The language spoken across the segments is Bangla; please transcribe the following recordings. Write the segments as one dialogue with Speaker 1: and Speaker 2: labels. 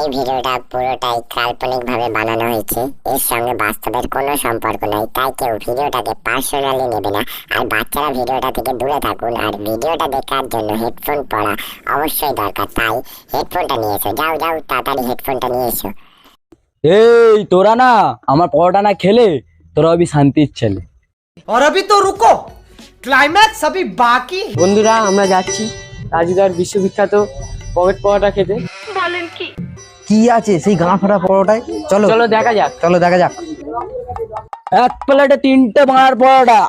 Speaker 1: এই ভিডিওটা পুরোটাই কাল্পনিক ভাবে বানানো হয়েছে এর সঙ্গে বাস্তবের কোনো সম্পর্ক নাই তাই কেউ ভিডিওটাকে পার্সোনালি নেবে না আর বাচ্চারা ভিডিওটা থেকে দূরে থাকুন আর ভিডিওটা দেখার জন্য হেডফোন পরা অবশ্যই দরকার তাই হেডফোনটা নিয়ে এসো যাও যাও তাড়াতাড়ি হেডফোনটা নিয়ে এসো
Speaker 2: এই তোরা না আমার পরোটা না খেলে তোরা অবি শান্তির ছেলে
Speaker 3: और अभी तो रुको क्लाइमैक्स अभी बाकी है
Speaker 4: বন্ধুরা আমরা যাচ্ছি রাজুদার বিশ্ববিখ্যাত পকেট পরোটা খেতে
Speaker 5: কি আছে? সেই গাঁ ফাটা পরোটায়? চলো।
Speaker 4: চলো দেখা যাক।
Speaker 5: চলো দেখা যাক।
Speaker 2: এক প্লেটে তিনটে মার পরোটা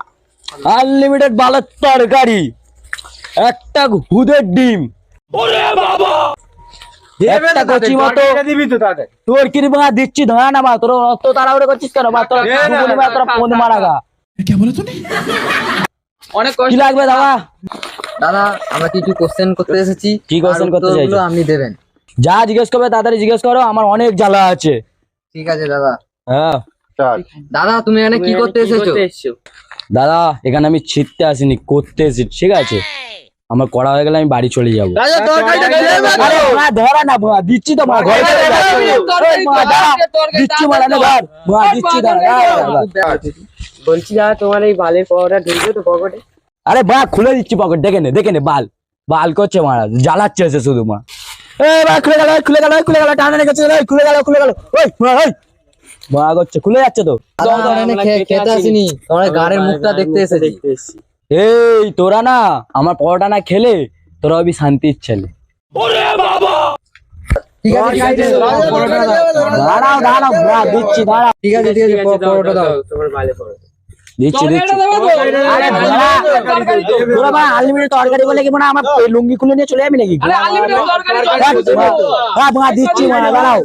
Speaker 2: আনলিমিটেড বালের তরকারি একটা হুদের ডিম। একটা কচি মতো। তোর কি বাঙা দিচ্ছি ধরা না মা তোর অত তাড়াহুড়ো করছিস কেন মা? তোর ফোন মারা গা।
Speaker 4: অনেক
Speaker 2: কি লাগবে দাদা?
Speaker 5: দাদা আমরা কিছু কোশ্চেন করতে এসেছি।
Speaker 2: কি
Speaker 5: আর
Speaker 2: করতে চাইছো?
Speaker 5: আপনি দেবেন।
Speaker 2: যা জিজ্ঞেস করবে তাড়াতাড়ি জিজ্ঞেস করো আমার অনেক জ্বালা আছে।
Speaker 5: ঠিক আছে দাদা।
Speaker 2: হ্যাঁ।
Speaker 5: দাদা তুমি এখানে কি করতে এসেছ?
Speaker 2: দাদা এখানে আমি ছিটতে আসিনি করতে এসেছি ঠিক আছে? আমার করা হয়ে গেলে আমি বাড়ি চলে যাব। আরে ধরা না মা দিচ্ছি তো মা ঘরে। দিচ্ছি মা দিচ্ছি।
Speaker 4: বলছি দাদা তোমার এই বালের ঢুকবে তো পকেটে।
Speaker 2: আরে বা খুলে দিচ্ছি পকেট দেখে নে দেখে নে বাল। বাল করছে মারা জ্বালাচ্ছে এসে শুধু মা। এই খুলে গেল খুলে গেল খুলে গেল টানা রেখেছে খুলে গেল খুলে গেল। ওই ওই মা করছে খুলে যাচ্ছে তো।
Speaker 5: দাদা, আমরা এখানে
Speaker 4: আমরা
Speaker 5: খে-
Speaker 4: খেতে
Speaker 5: খেতে আসিনি। তোমার গাড়ির মুখটা দেখতে এসেছি।
Speaker 2: এই তোরা না আমার পরোটা না খেলে তোরা অবি শান্তির ছেলে।
Speaker 5: ঠিক আছে ঠিক আছে পরোটা
Speaker 2: দাঁড়াও দাঁড়াও দিচ্ছি দাঁড়াও।
Speaker 5: ঠিক আছে ঠিক আছে
Speaker 4: দাও,
Speaker 5: পরোটা দাও।
Speaker 4: দাও, তোমার বালের পরোটা।
Speaker 2: দিচ্ছি দিচ্ছি। তোরা মা আনলিমিটেড তরকারি বলে কি মানে আমার এই লুঙ্গি খুলে নিয়ে চলে যাবি নাকি? হ্যাঁ মা দিচ্ছি মা দাঁড়াও।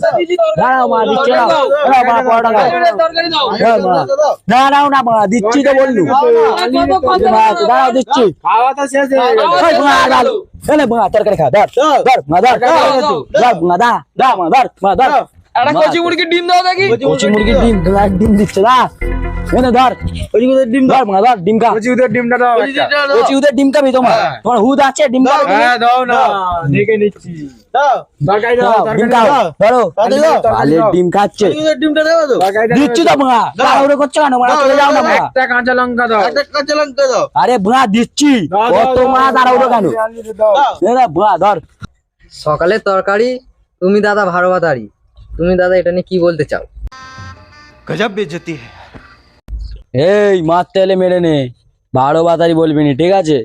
Speaker 2: দাঁড়াও মা দিচ্ছি দাঁড়াও। মা পরোটা দাও। হ্যাঁ। দাঁড়াও না মা দিচ্ছি তো বললু। দাঁড়াও দিচ্ছি। ওই মা, দাঁড়াও। এলে মা তরকারি খা ধর ধর মা ধর ধর মা দা দা মা ধর মা ধর
Speaker 4: একটা কচি মুরগির ডিম দাও দেখি।
Speaker 2: কচি মুরগির ডিম এক ডিম দিচ্ছে দা এনে ধর কচি উদের ডিম ধর মা ধর ডিম কচি উদের ডিমটা দাও কচি উদের ডিম খাবি তোমার। তোমার হুদ আছে ডিম খাবি। তুমি? দাও, ডিম খাও। ধরো। আলের ডিম খাচ্ছে। দিচ্ছি তো মা। তাড়াহুড়ো করছ কেন মা? চলে যাও না মা। আরে মা দিচ্ছি। কত মা তাড়াহুড়ো কেন? দে না, ধর।
Speaker 5: সকালের তরকারি তুমি দাদা ভালো বাতারি। তুমি দাদা এটা নিয়ে কি বলতে চাও?
Speaker 2: এই মারতে এলে মেরে নে। বারো বাতারি বলবি নি ঠিক আছে?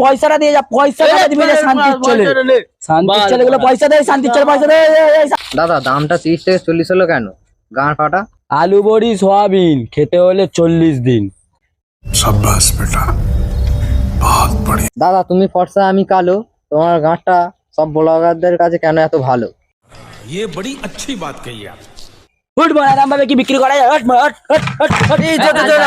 Speaker 2: পয়সাটা দিয়ে যা পয়সা
Speaker 5: দাদা দামটা তিরিশ থেকে চল্লিশ হলো কেন?
Speaker 2: আলু বড়ি খেতে হলে চল্লিশ দিন।
Speaker 5: দাদা তুমি ফর্সা আমি কালো। তোমার গাঁটটা সব ব্লগারদের কাছে কেন এত ভালো?
Speaker 6: ये बड़ी अच्छी बात कही आप
Speaker 2: হুট মারা দাম ভাবে কি বিক্রি করা যায় হট মা, হট হট হট হট এই, চল, চল,